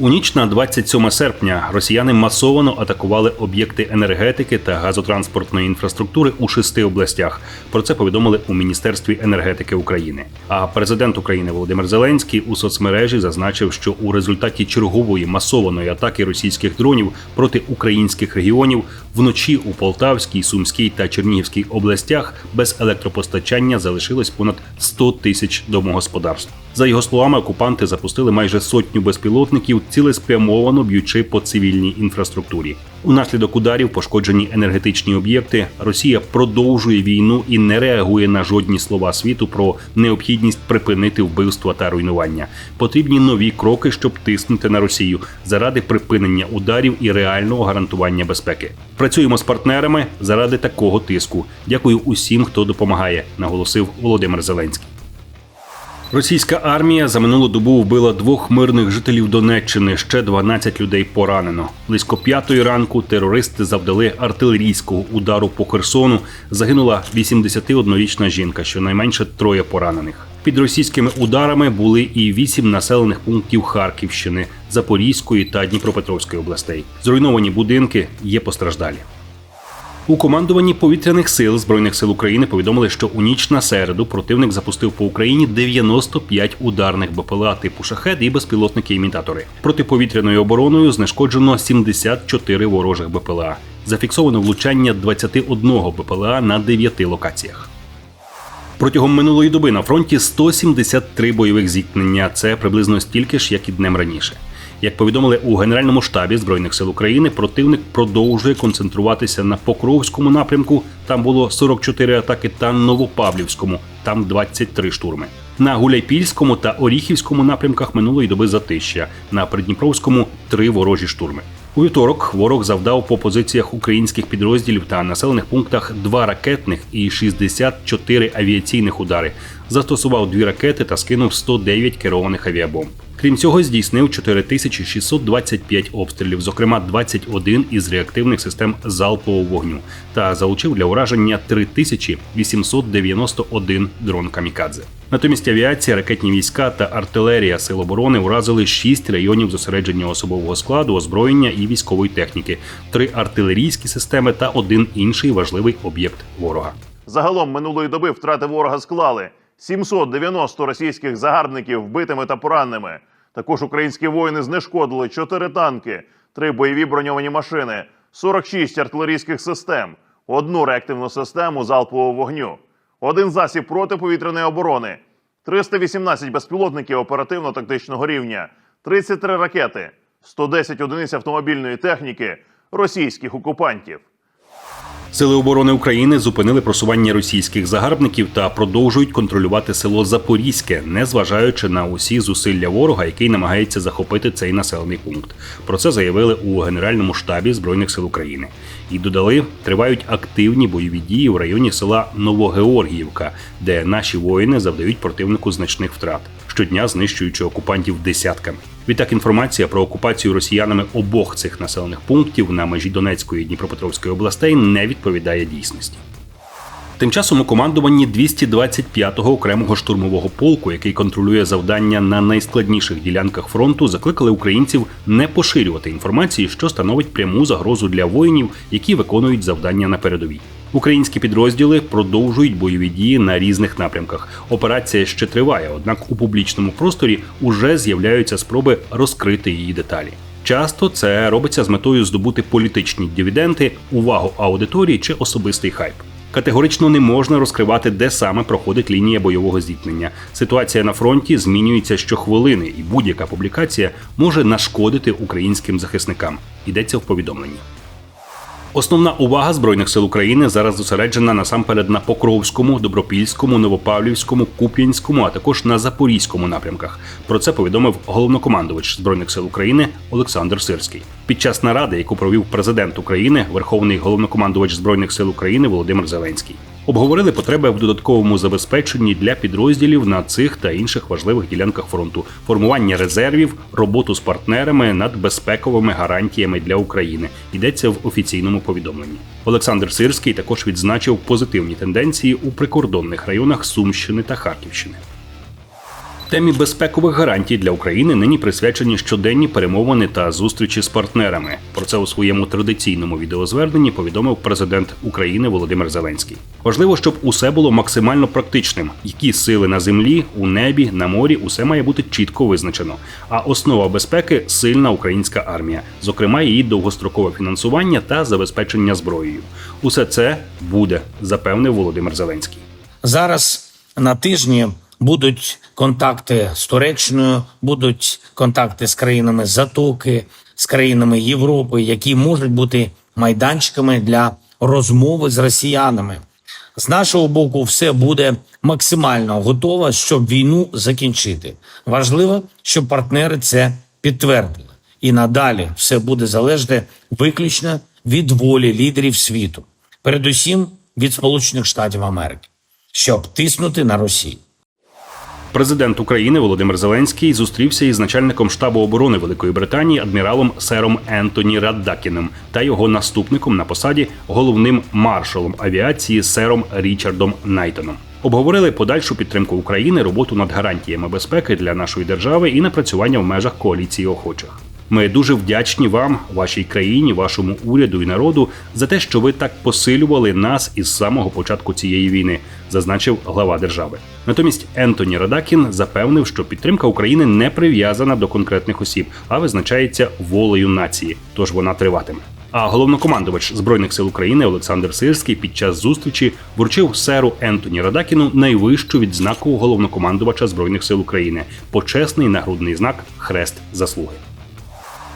У ніч на 27 серпня росіяни масово атакували об'єкти енергетики та газотранспортної інфраструктури у шести областях. Про це повідомили у Міністерстві енергетики України. А президент України Володимир Зеленський у соцмережі зазначив, що у результаті чергової масованої атаки російських дронів проти українських регіонів вночі у Полтавській, Сумській та Чернігівській областях без електропостачання залишилось понад 100 тисяч домогосподарств. За його словами, окупанти запустили майже сотню безпілотників, цілеспрямовано б'ючи по цивільній інфраструктурі. Унаслідок ударів пошкоджені енергетичні об'єкти. Росія продовжує війну і не реагує на жодні слова світу про необхідність припинити вбивства та руйнування. Потрібні нові кроки, щоб тиснути на Росію заради припинення ударів і реального гарантування безпеки. Працюємо з партнерами заради такого тиску. Дякую усім, хто допомагає, наголосив Володимир Зеленський. Російська армія за минулу добу вбила двох мирних жителів Донеччини. Ще 12 людей поранено. Близько п'ятої ранку терористи завдали артилерійського удару по Херсону. Загинула 81-річна жінка, щонайменше троє поранених. Під російськими ударами були і вісім населених пунктів Харківщини, Запорізької та Дніпропетровської областей. Зруйновані будинки є постраждалі. У командуванні повітряних сил збройних сил України повідомили, що у ніч на середу противник запустив по Україні 95 ударних БПЛА типу шахет і безпілотники-імітатори. Протиповітряною обороною знешкоджено 74 ворожих БПЛА. Зафіксовано влучання 21 БПЛА на 9 локаціях. Протягом минулої доби на фронті 173 бойових зіткнення. Це приблизно стільки ж, як і днем раніше. Як повідомили у Генеральному штабі збройних сил України, противник продовжує концентруватися на Покровському напрямку. Там було 44 атаки, та Новопавлівському, там 23 штурми. На Гуляйпільському та Оріхівському напрямках минулої доби затища. На Придніпровському три ворожі штурми. У вівторок ворог завдав по позиціях українських підрозділів та населених пунктах два ракетних і 64 авіаційних удари. Застосував дві ракети та скинув 109 керованих авіабомб. Крім цього, здійснив 4625 обстрілів, зокрема 21 із реактивних систем залпового вогню, та залучив для ураження 3891 дрон камікадзе. Натомість авіація, ракетні війська та артилерія сил оборони уразили шість районів зосередження особового складу, озброєння і військової техніки, три артилерійські системи та один інший важливий об'єкт ворога. Загалом минулої доби втрати ворога склали 790 російських загарбників вбитими та пораненими. Також українські воїни знешкодили 4 танки, 3 бойові броньовані машини, 46 артилерійських систем, одну реактивну систему залпового вогню, один засіб протиповітряної оборони, 318 безпілотників оперативно-тактичного рівня, 33 ракети, 110 одиниць автомобільної техніки російських окупантів. Сили оборони України зупинили просування російських загарбників та продовжують контролювати село Запорізьке, незважаючи на усі зусилля ворога, який намагається захопити цей населений пункт. Про це заявили у Генеральному штабі збройних сил України і додали, тривають активні бойові дії в районі села Новогеоргіївка, де наші воїни завдають противнику значних втрат, щодня знищуючи окупантів десятками. Відтак інформація про окупацію росіянами обох цих населених пунктів на межі Донецької і Дніпропетровської областей не відповідає дійсності. Тим часом у командуванні 225-го окремого штурмового полку, який контролює завдання на найскладніших ділянках фронту, закликали українців не поширювати інформації, що становить пряму загрозу для воїнів, які виконують завдання на передовій. Українські підрозділи продовжують бойові дії на різних напрямках. Операція ще триває, однак у публічному просторі уже з'являються спроби розкрити її деталі. Часто це робиться з метою здобути політичні дивіденти, увагу аудиторії чи особистий хайп. Категорично не можна розкривати, де саме проходить лінія бойового зіткнення. Ситуація на фронті змінюється щохвилини, і будь-яка публікація може нашкодити українським захисникам. Йдеться в повідомленні. Основна увага збройних сил України зараз зосереджена насамперед на Покровському, Добропільському, Новопавлівському, Куп'янському, а також на Запорізькому напрямках. Про це повідомив головнокомандувач збройних сил України Олександр Сирський. Під час наради, яку провів президент України, Верховний головнокомандувач збройних сил України Володимир Зеленський. Обговорили потреби в додатковому забезпеченні для підрозділів на цих та інших важливих ділянках фронту, формування резервів, роботу з партнерами над безпековими гарантіями для України. Йдеться в офіційному повідомленні. Олександр Сирський також відзначив позитивні тенденції у прикордонних районах Сумщини та Харківщини. Темі безпекових гарантій для України нині присвячені щоденні перемовини та зустрічі з партнерами. Про це у своєму традиційному відеозверненні повідомив президент України Володимир Зеленський. Важливо, щоб усе було максимально практичним. Які сили на землі, у небі, на морі, усе має бути чітко визначено. А основа безпеки сильна українська армія, зокрема її довгострокове фінансування та забезпечення зброєю. Усе це буде, запевнив Володимир Зеленський. Зараз на тижні будуть контакти з Туреччиною, будуть контакти з країнами Затоки, з країнами Європи, які можуть бути майданчиками для розмови з росіянами. З нашого боку, все буде максимально готово, щоб війну закінчити. Важливо, щоб партнери це підтвердили. І надалі все буде залежати виключно від волі лідерів світу, передусім від Сполучених Штатів Америки, щоб тиснути на Росію. Президент України Володимир Зеленський зустрівся із начальником штабу оборони Великої Британії адміралом сером Ентоні Раддакіним та його наступником на посаді головним маршалом авіації сером Річардом Найтоном. Обговорили подальшу підтримку України, роботу над гарантіями безпеки для нашої держави і напрацювання в межах коаліції охочих. Ми дуже вдячні вам, вашій країні, вашому уряду і народу за те, що ви так посилювали нас із самого початку цієї війни, зазначив глава держави. Натомість Ентоні Радакін запевнив, що підтримка України не прив'язана до конкретних осіб, а визначається волею нації, тож вона триватиме. А головнокомандувач збройних сил України Олександр Сирський під час зустрічі вручив серу Ентоні Радакіну найвищу відзнаку головнокомандувача збройних сил України почесний нагрудний знак Хрест заслуги.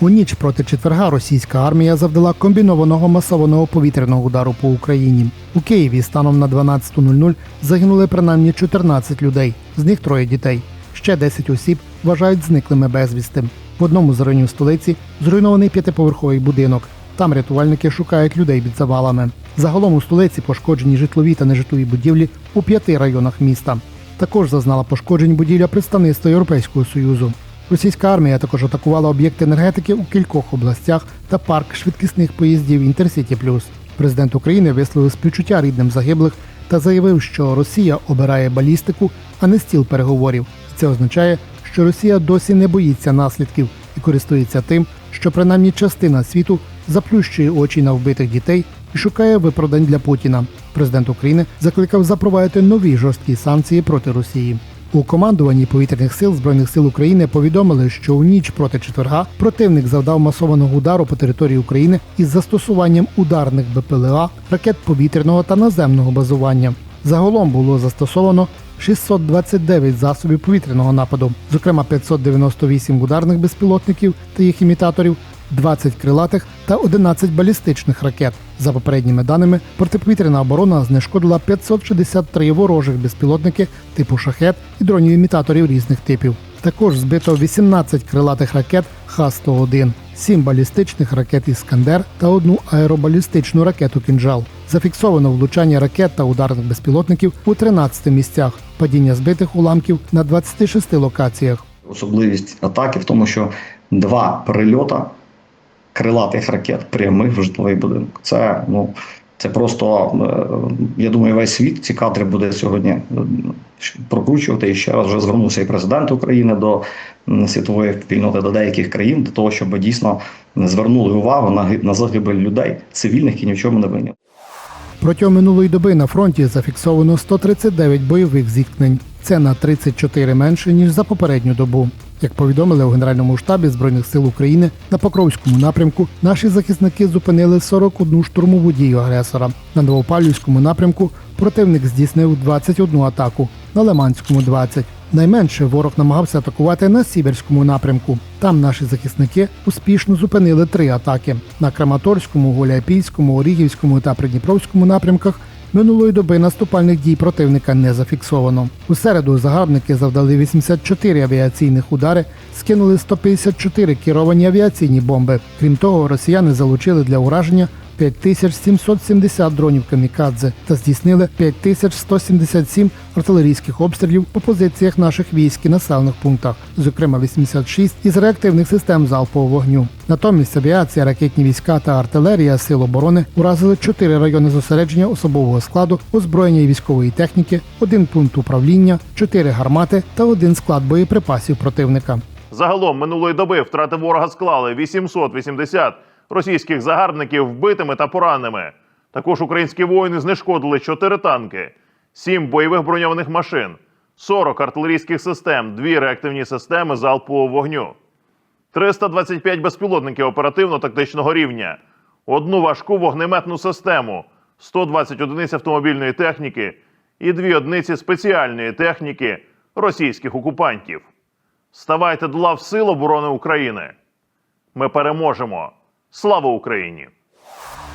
У ніч проти четверга російська армія завдала комбінованого масованого повітряного удару по Україні. У Києві станом на 12.00 загинули принаймні 14 людей, з них троє дітей. Ще 10 осіб вважають зниклими безвісти. В одному з районів столиці зруйнований п'ятиповерховий будинок. Там рятувальники шукають людей під завалами. Загалом у столиці пошкоджені житлові та нежитлові будівлі у п'яти районах міста. Також зазнала пошкоджень будівля представництва Європейського Союзу. Російська армія також атакувала об'єкти енергетики у кількох областях та парк швидкісних поїздів Інтерсіті Плюс. Президент України висловив співчуття рідним загиблих та заявив, що Росія обирає балістику, а не стіл переговорів. Це означає, що Росія досі не боїться наслідків і користується тим, що принаймні частина світу заплющує очі на вбитих дітей і шукає виправдань для Путіна. Президент України закликав запровадити нові жорсткі санкції проти Росії. У командуванні повітряних сил збройних сил України повідомили, що у ніч проти четверга противник завдав масованого удару по території України із застосуванням ударних БПЛА, ракет повітряного та наземного базування. Загалом було застосовано 629 засобів повітряного нападу, зокрема 598 ударних безпілотників та їх імітаторів, 20 крилатих та 11 балістичних ракет. За попередніми даними, протиповітряна оборона знешкодила 563 ворожих безпілотники типу шахет і дронів-імітаторів різних типів. Також збито 18 крилатих ракет Х-101, 7 балістичних ракет Іскандер та одну аеробалістичну ракету Кінжал. Зафіксовано влучання ракет та ударних безпілотників у 13 місцях, падіння збитих уламків на 26 локаціях. Особливість атаки в тому, що два прильота крилатих ракет прямих в житловий будинок. Це ну це просто е, я думаю, весь світ ці кадри буде сьогодні е, прокручувати. І ще раз вже звернувся і президент України до світової спільноти до деяких країн для того, щоб дійсно звернули увагу на на загибель людей цивільних, які ні в чому не винні. Протягом минулої доби на фронті зафіксовано 139 бойових зіткнень. Це на 34 менше ніж за попередню добу. Як повідомили у Генеральному штабі Збройних сил України на Покровському напрямку, наші захисники зупинили 41 штурмову дію агресора. На Новопавлівському напрямку противник здійснив 21 атаку, на Лиманському 20. Найменше ворог намагався атакувати на Сіверському напрямку. Там наші захисники успішно зупинили три атаки. На Краматорському, Гуляйпільському, Орігівському та Придніпровському напрямках минулої доби наступальних дій противника не зафіксовано. У середу загарбники завдали 84 авіаційних удари, скинули 154 керовані авіаційні бомби. Крім того, росіяни залучили для ураження 5770 дронів камікадзе та здійснили 5177 артилерійських обстрілів по позиціях наших військ і населених пунктах, зокрема 86 із реактивних систем залпового вогню. Натомість авіація, ракетні війська та артилерія сил оборони уразили чотири райони зосередження особового складу, озброєння і військової техніки, один пункт управління, чотири гармати та один склад боєприпасів противника. Загалом минулої доби втрати ворога склали 880 російських загарбників вбитими та пораненими. Також українські воїни знешкодили 4 танки, 7 бойових броньованих машин, 40 артилерійських систем, 2 реактивні системи залпового вогню, 325 безпілотників оперативно-тактичного рівня, одну важку вогнеметну систему, 120 одиниць автомобільної техніки і 2 одиниці спеціальної техніки російських окупантів. Ставайте до лав Сил оборони України. Ми переможемо. Слава Україні!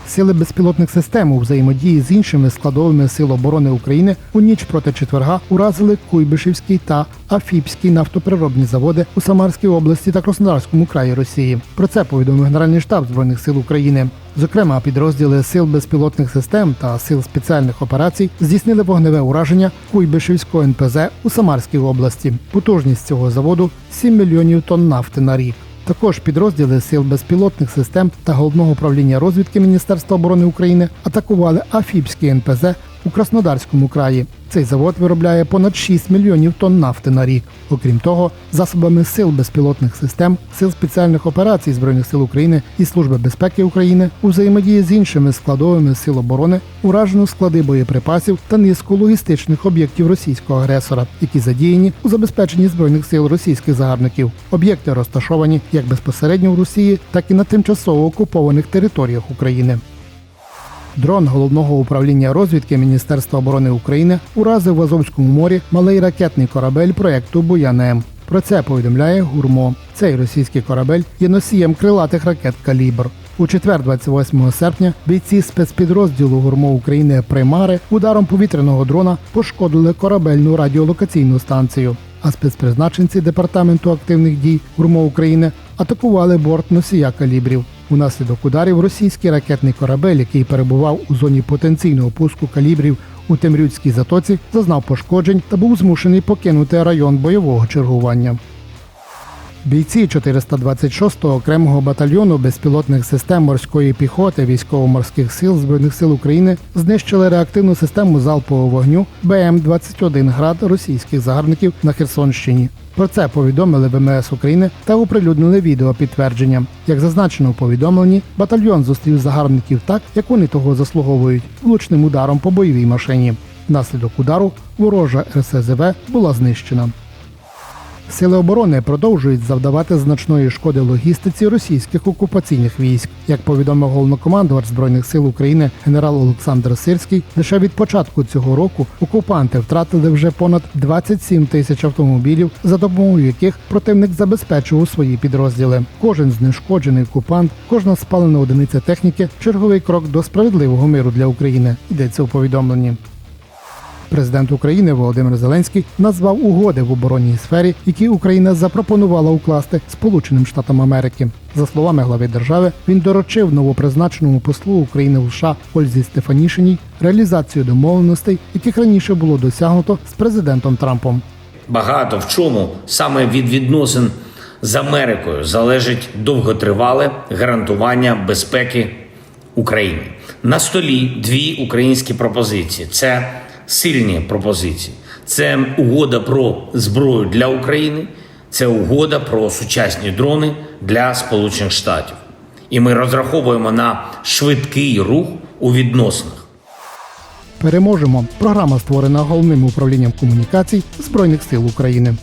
Сили безпілотних систем у взаємодії з іншими складовими сил оборони України у ніч проти четверга уразили Куйбишевський та Афіпський нафтопереробні заводи у Самарській області та Краснодарському краї Росії. Про це повідомив Генеральний штаб збройних сил України. Зокрема, підрозділи сил безпілотних систем та сил спеціальних операцій здійснили вогневе ураження Куйбишевського НПЗ у Самарській області. Потужність цього заводу 7 мільйонів тонн нафти на рік. Також підрозділи сил безпілотних систем та головного управління розвідки Міністерства оборони України атакували Афіпський НПЗ у Краснодарському краї. Цей завод виробляє понад 6 мільйонів тонн нафти на рік. Окрім того, засобами сил безпілотних систем, сил спеціальних операцій збройних сил України і Служби безпеки України у взаємодії з іншими складовими сил оборони уражено склади боєприпасів та низку логістичних об'єктів російського агресора, які задіяні у забезпеченні збройних сил російських загарбників. Об'єкти розташовані як безпосередньо в Росії, так і на тимчасово окупованих територіях України. Дрон головного управління розвідки Міністерства оборони України уразив в Азовському морі малий ракетний корабель проекту Буян-М. Про це повідомляє Гурмо. Цей російський корабель є носієм крилатих ракет Калібр. У четвер, 28 серпня, бійці спецпідрозділу Гурмо України Примари ударом повітряного дрона пошкодили корабельну радіолокаційну станцію. А спецпризначенці департаменту активних дій Гурмо України атакували борт носія калібрів. Унаслідок ударів російський ракетний корабель, який перебував у зоні потенційного пуску калібрів у Темрюцькій затоці, зазнав пошкоджень та був змушений покинути район бойового чергування. Бійці 426-го окремого батальйону безпілотних систем морської піхоти військово-морських сил Збройних сил України знищили реактивну систему залпового вогню БМ-21 град російських загарбників на Херсонщині. Про це повідомили ВМС України та оприлюднили відео підтвердження. Як зазначено у повідомленні, батальйон зустрів загарбників так, як вони того заслуговують, влучним ударом по бойовій машині. Внаслідок удару ворожа РСЗВ була знищена. Сили оборони продовжують завдавати значної шкоди логістиці російських окупаційних військ. Як повідомив головнокомандувач збройних сил України генерал Олександр Сирський, лише від початку цього року окупанти втратили вже понад 27 тисяч автомобілів, за допомогою яких противник забезпечував свої підрозділи. Кожен знешкоджений окупант, кожна спалена одиниця техніки черговий крок до справедливого миру для України. Йдеться у повідомленні. Президент України Володимир Зеленський назвав угоди в оборонній сфері, які Україна запропонувала укласти Сполученим Штатам Америки. За словами глави держави, він доручив новопризначеному послу України в США Ользі Стефанішиній реалізацію домовленостей, яких раніше було досягнуто з президентом Трампом. Багато в чому саме від відносин з Америкою залежить довготривале гарантування безпеки України. На столі дві українські пропозиції: це сильні пропозиції, це угода про зброю для України, це угода про сучасні дрони для Сполучених Штатів. І ми розраховуємо на швидкий рух у відносинах. Переможемо. Програма створена головним управлінням комунікацій Збройних сил України.